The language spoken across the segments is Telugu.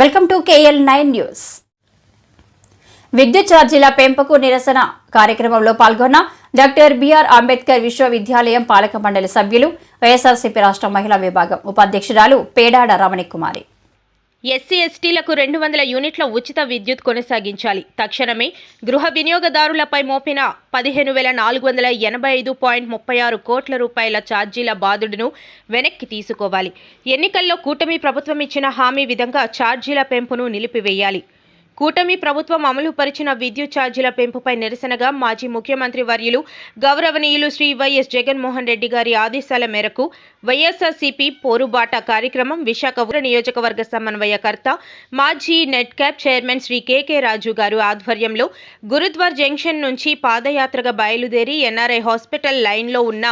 Welcome to KL nine news. విద్యుత్ ఛార్జీల పెంపుకు నిరసన కార్యక్రమంలో పాల్గొన్న డాక్టర్ బిఆర్ అంబేద్కర్ విశ్వవిద్యాలయం పాలక మండలి సభ్యులు వైఎస్ఆర్సీపీ రాష్ట్ర మహిళా విభాగం ఉపాధ్యక్షురాలు పేడాడ రమణి కుమారి ఎస్సీ ఎస్టీలకు రెండు వందల యూనిట్ల ఉచిత విద్యుత్ కొనసాగించాలి. తక్షణమే గృహ వినియోగదారులపై మోపిన పదిహేను వేల నాలుగు వందల ఎనభై ఐదు పాయింట్ ముప్పై ఆరు కోట్ల రూపాయల ఛార్జీల బాధుడును వెనక్కి తీసుకోవాలి. ఎన్నికల్లో కూటమి ప్రభుత్వం ఇచ్చిన హామీ విధంగా ఛార్జీల పెంపును నిలిపివేయాలి. కూటమి ప్రభుత్వం అమలు పరిచిన విద్యుత్ ఛార్జీల పెంపుపై నిరసనగా మాజీ ముఖ్యమంత్రి వర్యులు గౌరవనీయులు శ్రీ వైఎస్ జగన్మోహన్ రెడ్డి గారి ఆదేశాల మేరకు వైఎస్ఆర్సీపీ పోరుబాట కార్యక్రమం విశాఖ నియోజకవర్గ సమన్వయకర్త మాజీ net cap chairman Shri KK Raju గారు ఆధ్వర్యంలో గురుద్వార్ జంక్షన్ నుంచి పాదయాత్రగా బయలుదేరి ఎన్ఆర్ఐ హాస్పిటల్ లైన్లో ఉన్న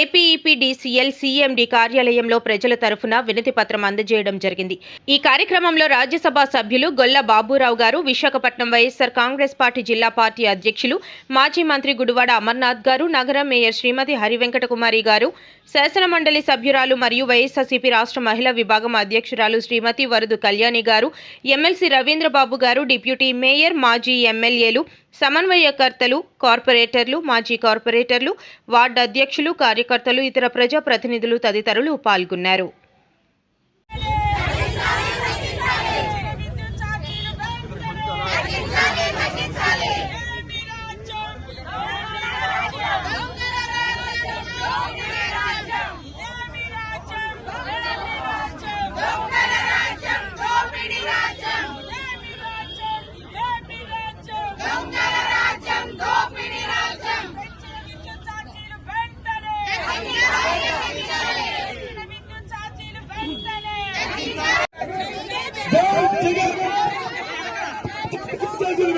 ఏపీఈపీడీసీఎల్ సీఎండీ కార్యాలయంలో ప్రజల తరఫున వినతి పత్రం అందజేయడం జరిగింది. ఈ కార్యక్రమంలో రాజ్యసభ సభ్యులు గొల్ల బాబురావు గారు విశాఖపట్నం వైఎస్సార్ కాంగ్రెస్ పార్టీ జిల్లా పార్టీ అధ్యక్షులు మాజీ మంత్రి గుడివాడ అమర్నాథ్ గారు నగర మేయర్ శ్రీమతి హరివెంకటకుమారి గారు శాసన మండలి సభ్యురాలు మరియు వైఎస్ఆర్సీపీ రాష్ట్ర మహిళా విభాగం అధ్యక్షురాలు శ్రీమతి వరదు కళ్యాణి గారు ఎమ్మెల్సీ రవీంద్రబాబు గారు డిప్యూటీ మేయర్ మాజీ ఎమ్మెల్యేలు సమన్వయకర్తలు కార్పొరేటర్లు మాజీ కార్పొరేటర్లు వార్డు అధ్యక్షులు కార్యకర్తలు ఇతర ప్రజా ప్రతినిధులు తదితరులు పాల్గొన్నారు.